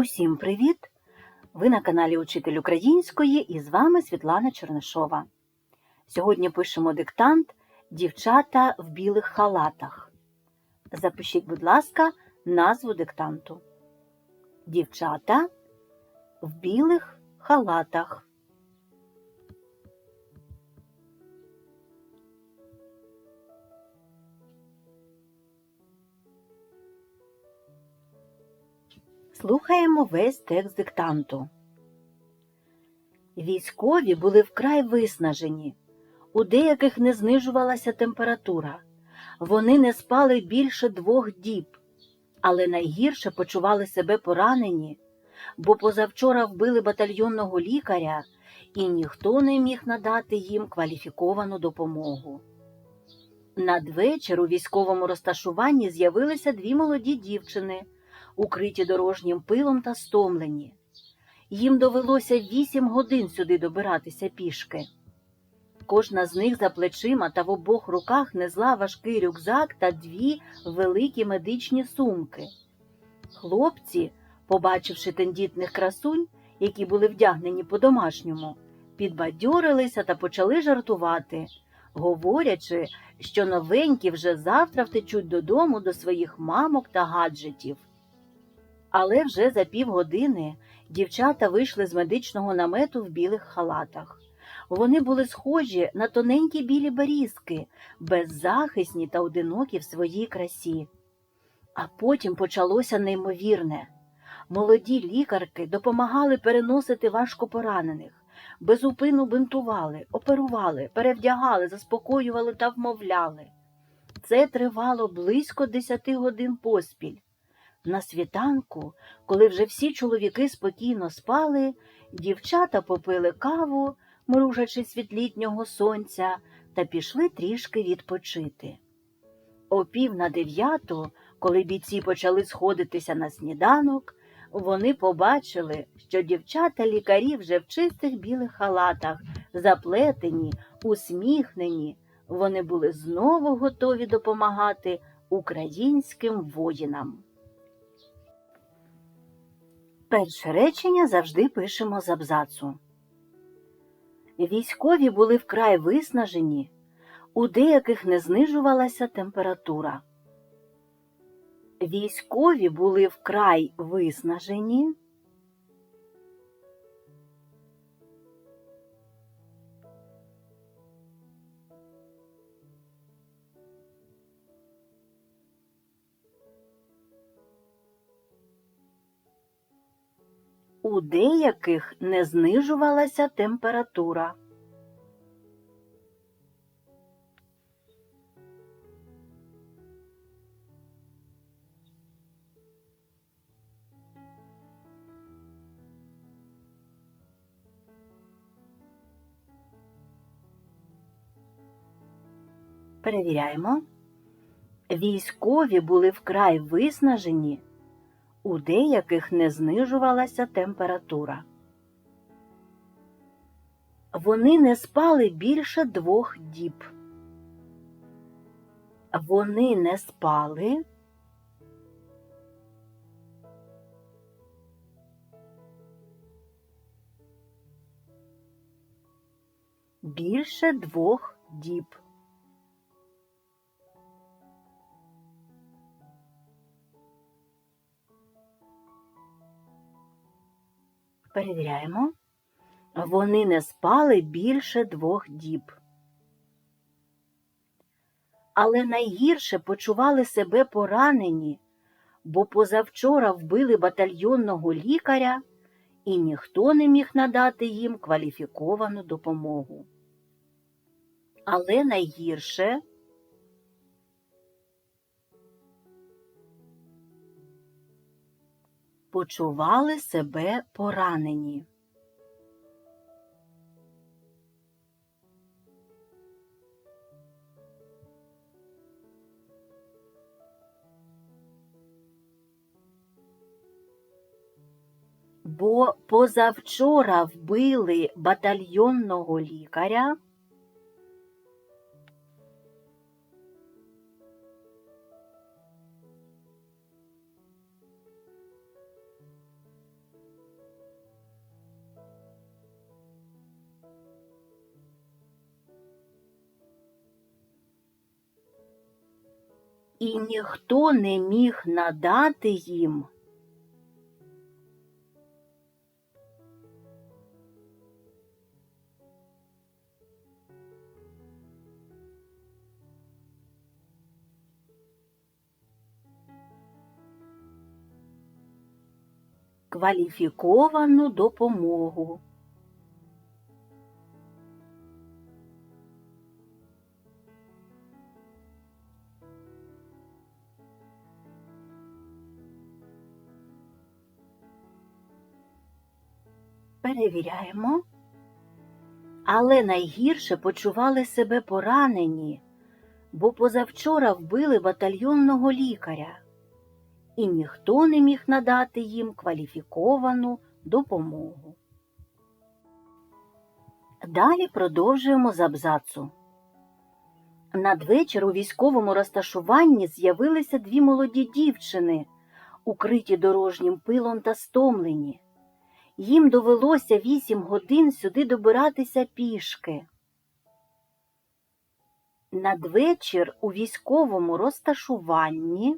Усім привіт! Ви на каналі Учитель Української і з вами Світлана Чернишова. Сьогодні пишемо диктант Дівчата в білих халатах. Запишіть, будь ласка, назву диктанту. Дівчата в білих халатах. Слухаємо весь текст диктанту. Військові були вкрай виснажені, у деяких не знижувалася температура. Вони не спали більше двох діб, але найгірше почували себе поранені, бо позавчора вбили батальйонного лікаря, і ніхто не міг надати їм кваліфіковану допомогу. Надвечір у військовому розташуванні з'явилися дві молоді дівчини укриті дорожнім пилом та стомлені. Їм довелося вісім годин сюди добиратися пішки. Кожна з них за плечима та в обох руках незла важкий рюкзак та дві великі медичні сумки. Хлопці, побачивши тендітних красунь, які були вдягнені по-домашньому, підбадьорилися та почали жартувати, говорячи, що новенькі вже завтра втечуть додому до своїх мамок та гаджетів. Але вже за півгодини дівчата вийшли з медичного намету в білих халатах. Вони були схожі на тоненькі білі берізки, беззахисні та одинокі в своїй красі. А потім почалося неймовірне. Молоді лікарки допомагали переносити важко поранених, безупину бинтували, оперували, перевдягали, заспокоювали та вмовляли. Це тривало близько десяти годин поспіль. На світанку, коли вже всі чоловіки спокійно спали, дівчата попили каву, мружачись від літнього сонця, та пішли трішки відпочити. О пів на дев'яту, коли бійці почали сходитися на сніданок, вони побачили, що дівчата лікарі вже в чистих білих халатах, заплетені, усміхнені, вони були знову готові допомагати українським воїнам. Перше речення завжди пишемо з абзацу. Військові були вкрай виснажені, у деяких не знижувалася температура. Військові були вкрай виснажені. У деяких не знижувалася температура. Перевіряємо. Військові були вкрай виснажені у деяких не знижувалася температура. Вони не спали більше двох діб. Вони не спали. Більше двох діб. Перевіряємо. Вони не спали більше двох діб. Але найгірше почували себе поранені, бо позавчора вбили батальйонного лікаря, і ніхто не міг надати їм кваліфіковану допомогу. Але найгірше почували себе поранені. Бо позавчора вбили батальйонного лікаря. Ніхто не міг надати їм. Кваліфіковану допомогу. Перевіряємо. Але найгірше почували себе поранені, бо позавчора вбили батальйонного лікаря, і ніхто не міг надати їм кваліфіковану допомогу. Далі продовжуємо з абзацу. Надвечір у військовому розташуванні з'явилися дві молоді дівчини, укриті дорожнім пилом та стомлені. Їм довелося вісім годин сюди добиратися пішки. Надвечір у військовому розташуванні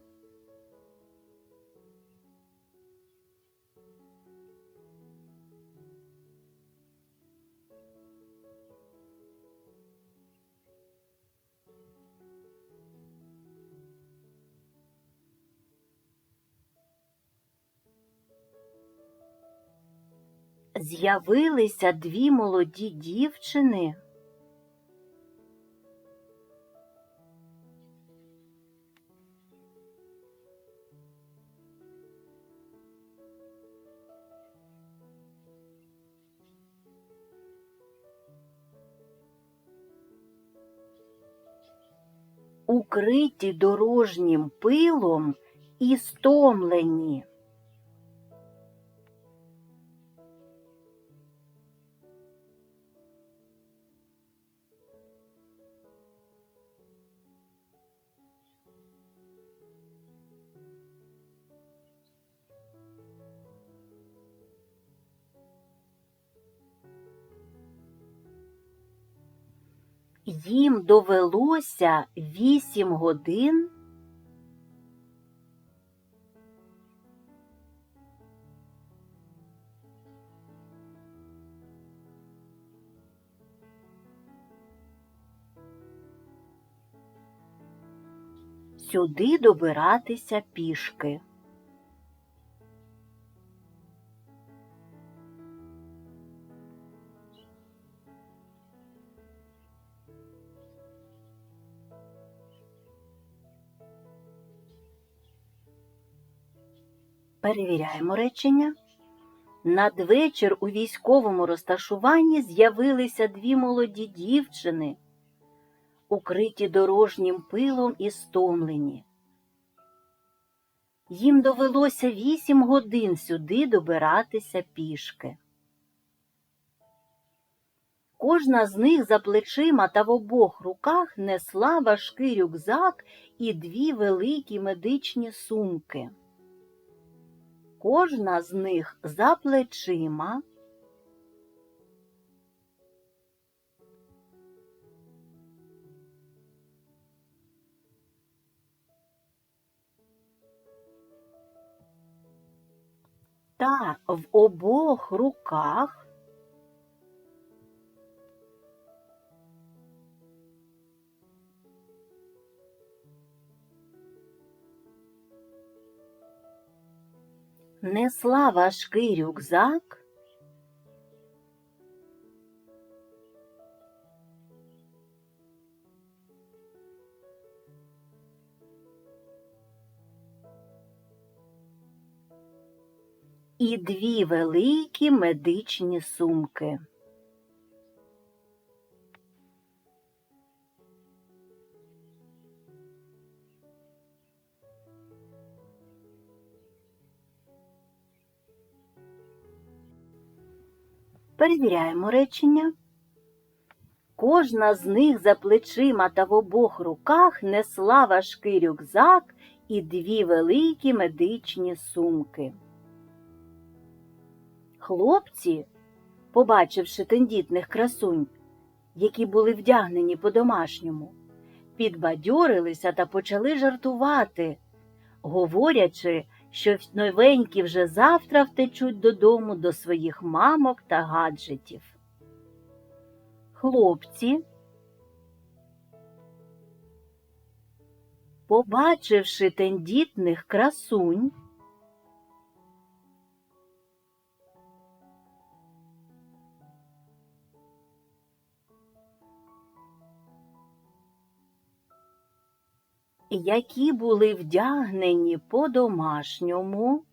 з'явилися дві молоді дівчини. Укриті дорожнім пилом і стомлені. Їм довелося вісім годин сюди добиратися пішки. Перевіряємо речення. Надвечір у військовому розташуванні з'явилися дві молоді дівчини, укриті дорожнім пилом і стомлені. Їм довелося вісім годин сюди добиратися пішки. Кожна з них за плечима та в обох руках несла важкий рюкзак і дві великі медичні сумки. Кожна з них за плечима. Та в обох руках несла важкий рюкзак і дві великі медичні сумки. Перевіряємо речення. Кожна з них за плечима та в обох руках несла важкий рюкзак і дві великі медичні сумки. Хлопці, побачивши тендітних красунь, які були вдягнені по-домашньому, підбадьорилися та почали жартувати, говорячи, що новенькі вже завтра втечуть додому до своїх мамок та гаджетів. Хлопці, побачивши тендітних красунь, які були вдягнені по-домашньому,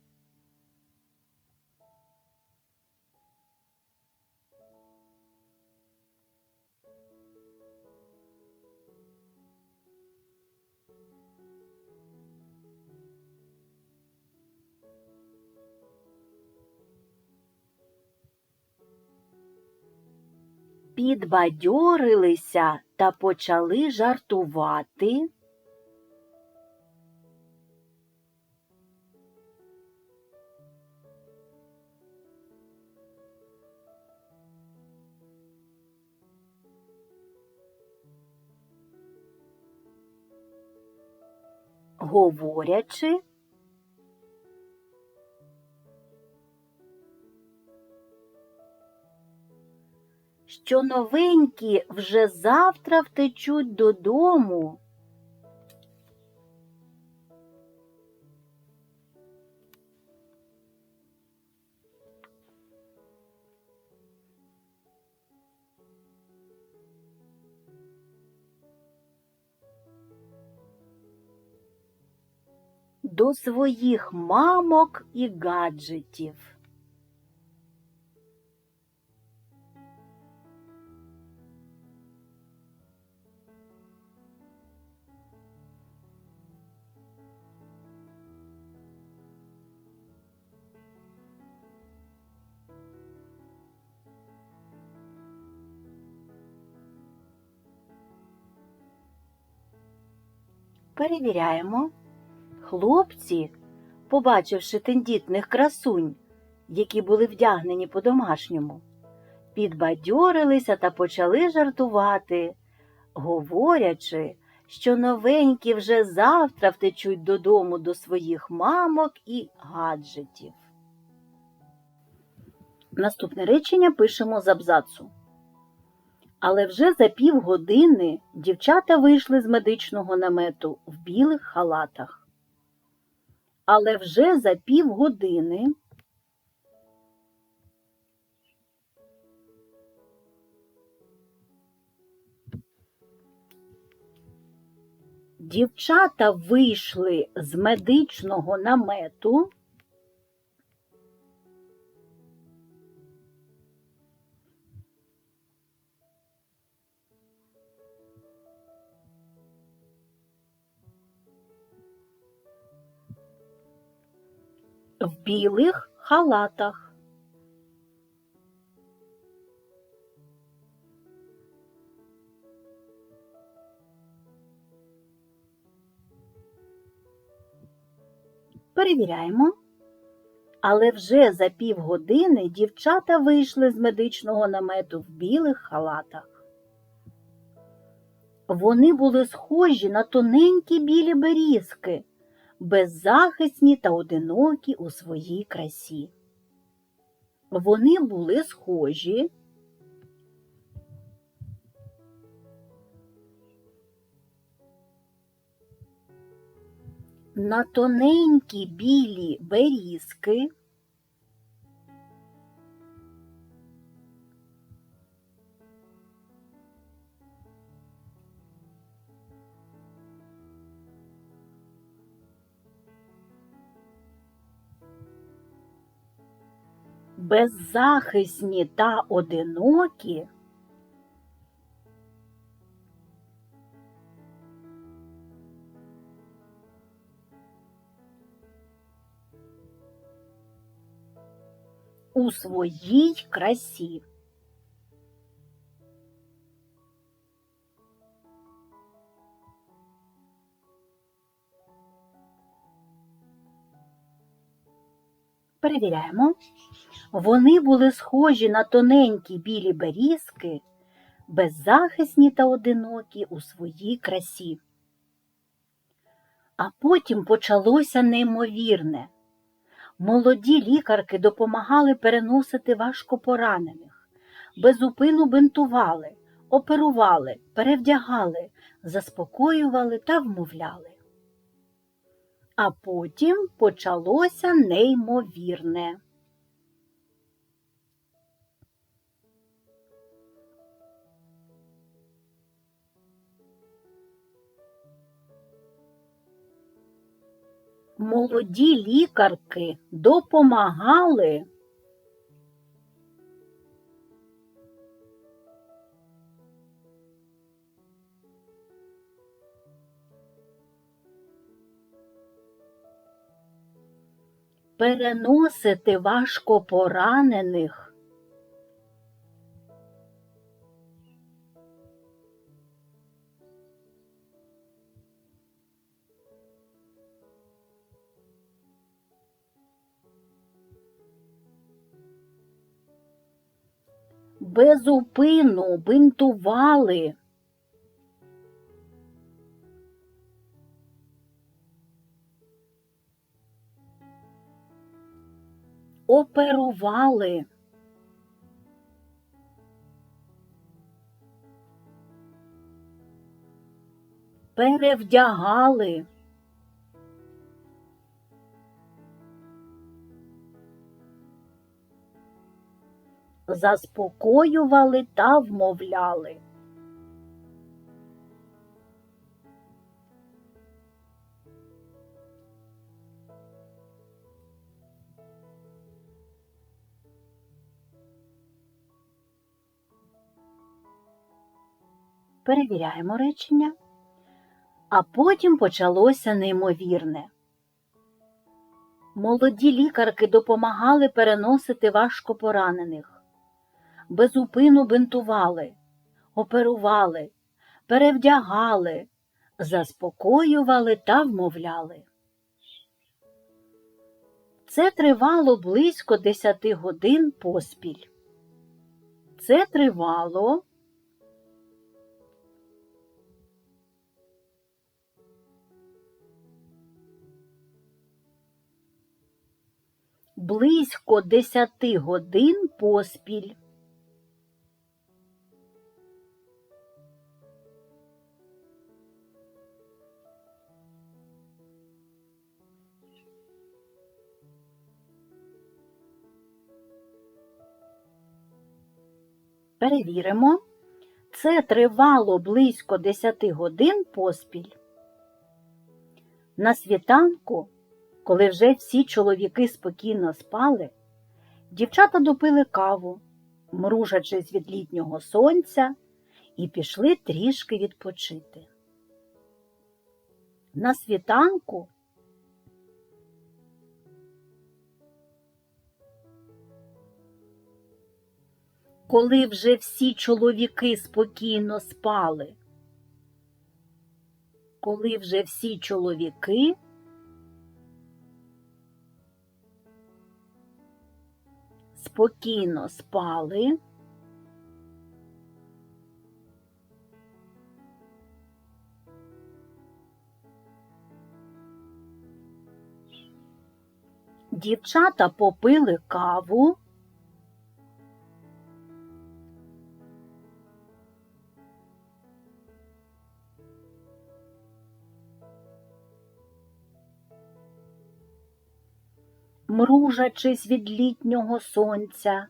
підбадьорилися та почали жартувати. Говорячи, що новенькі вже завтра втечуть додому. До своїх мамок і гаджетів. Перевіряємо. Хлопці, побачивши тендітних красунь, які були вдягнені по-домашньому, підбадьорилися та почали жартувати, говорячи, що новенькі вже завтра втечуть додому до своїх мамок і гаджетів. Наступне речення пишемо з абзацу. Але вже за півгодини дівчата вийшли з медичного намету в білих халатах. Але вже за півгодини дівчата вийшли з медичного намету. В білих халатах. Перевіряємо. Але вже за півгодини дівчата вийшли з медичного намету в білих халатах. Вони були схожі на тоненькі білі берізки, беззахисні та одинокі у своїй красі. Вони були схожі на тоненькі білі берізки, беззахисні та одинокі, у своїй красі. Перевіряємо. Вони були схожі на тоненькі білі берізки, беззахисні та одинокі у своїй красі. А потім почалося неймовірне. Молоді лікарки допомагали переносити важко поранених, безупину бинтували, оперували, перевдягали, заспокоювали та вмовляли. А потім почалося неймовірне. Молоді лікарки допомагали. Переносити важко поранених. Безупину бинтували. Оперували. Перевдягали. Заспокоювали та вмовляли. Перевіряємо речення. А потім почалося неймовірне. Молоді лікарки допомагали переносити важко поранених, безупину бинтували, оперували, перевдягали, заспокоювали та вмовляли. Це тривало близько десяти годин поспіль. Це тривало близько десяти годин поспіль. Перевіримо. Це тривало близько 10 годин поспіль. На світанку коли вже всі чоловіки спокійно спали, дівчата допили каву, мружачись від літнього сонця, і пішли трішки відпочити. На світанку коли вже всі чоловіки спокійно спали, коли вже всі чоловіки спокійно спали. Дівчата попили каву. Мружачись від літнього сонця.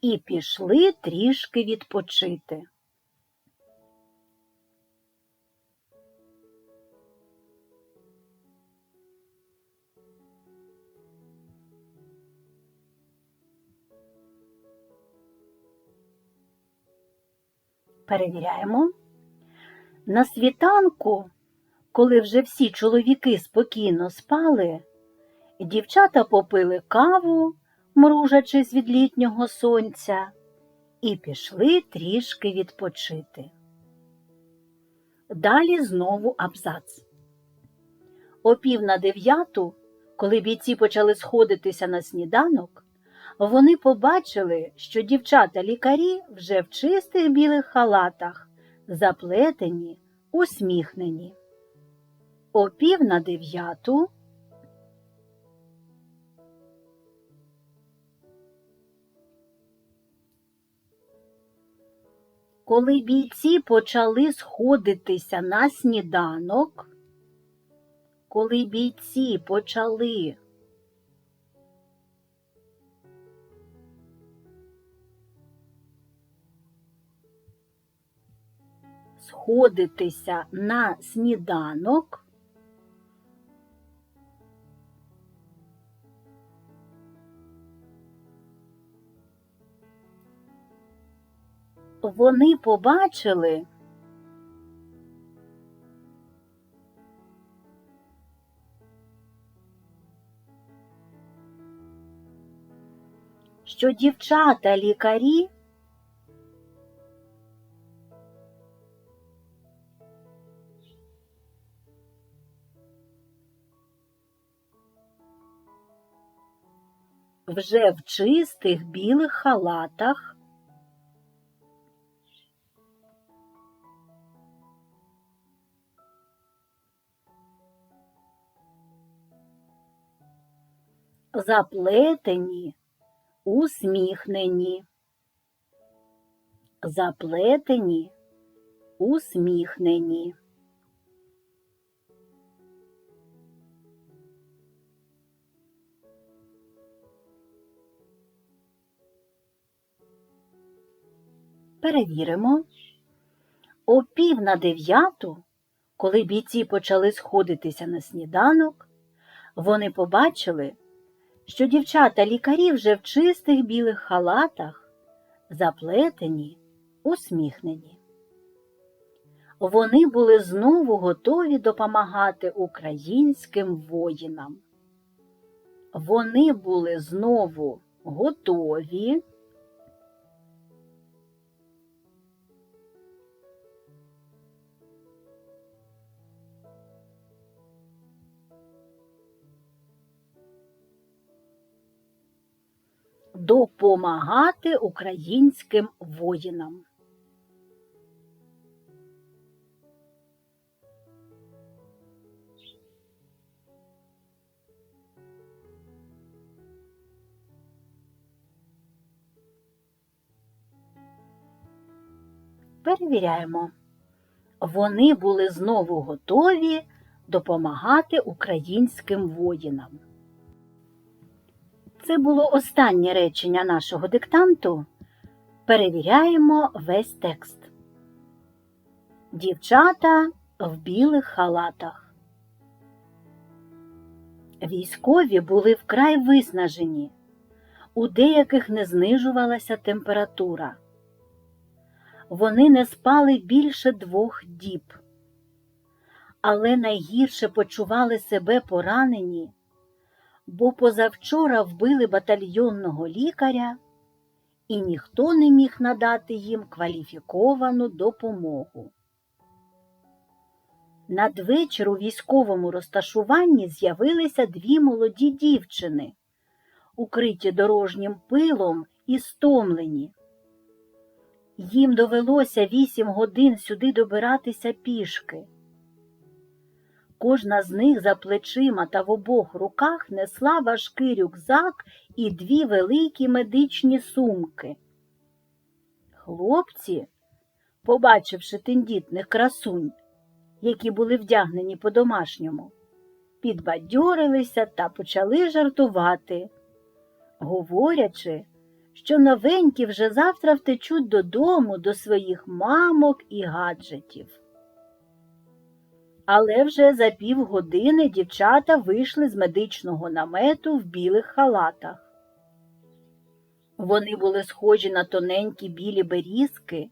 І пішли трішки відпочити. Перевіряємо. На світанку, коли вже всі чоловіки спокійно спали, дівчата попили каву, мружачись від літнього сонця, і пішли трішки відпочити. Далі знову абзац. О пів на дев'яту, коли бійці почали сходитися на сніданок, вони побачили, що дівчата-лікарі вже в чистих білих халатах, заплетені, усміхнені. О пів на дев'яту коли бійці почали сходитися на сніданок, коли бійці почали сходитися на сніданок, вони побачили, що дівчата лікарі вже в чистих білих халатах заплетені, усміхнені, заплетені, усміхнені. Перевіримо. О пів на дев'яту, коли бійці почали сходитися на сніданок, вони побачили, що дівчата лікарі вже в чистих білих халатах, заплетені, усміхнені. Вони були знову готові допомагати українським воїнам. Вони були знову готові. Допомагати українським воїнам. Перевіряємо. Вони були знову готові допомагати українським воїнам. Це було останнє речення нашого диктанту. Перевіряємо весь текст. Дівчата в білих халатах. Військові були вкрай виснажені, у деяких не знижувалася температура. Вони не спали більше двох діб, але найгірше почували себе поранені бо позавчора вбили батальйонного лікаря, і ніхто не міг надати їм кваліфіковану допомогу. Надвечір у військовому розташуванні з'явилися дві молоді дівчини, укриті дорожнім пилом і стомлені. Їм довелося вісім годин сюди добиратися пішки. Кожна з них за плечима та в обох руках несла важкий рюкзак і дві великі медичні сумки. Хлопці, побачивши тендітних красунь, які були вдягнені по-домашньому, підбадьорилися та почали жартувати, говорячи, що новенькі вже завтра втечуть додому до своїх мамок і гаджетів. Але вже за півгодини дівчата вийшли з медичного намету в білих халатах. Вони були схожі на тоненькі білі берізки,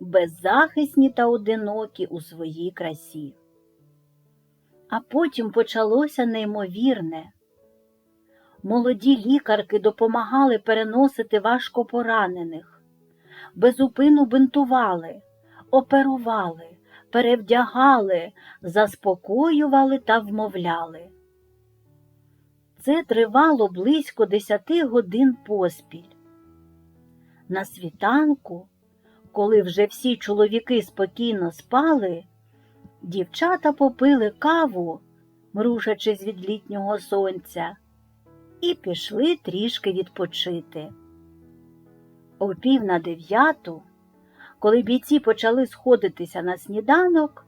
беззахисні та одинокі у своїй красі. А потім почалося неймовірне. Молоді лікарки допомагали переносити важко поранених, безупину бинтували, оперували, перевдягали, заспокоювали та вмовляли. Це тривало близько десяти годин поспіль. На світанку, коли вже всі чоловіки спокійно спали, дівчата попили каву, мрушачись від літнього сонця, і пішли трішки відпочити. О пів на дев'яту, коли бійці почали сходитися на сніданок,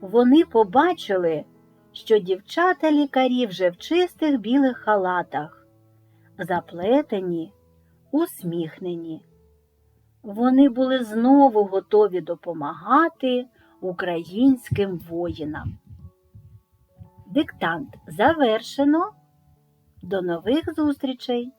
вони побачили, що дівчата лікарі вже в чистих білих халатах, заплетені, усміхнені. Вони були знову готові допомагати українським воїнам. Диктант завершено. До нових зустрічей!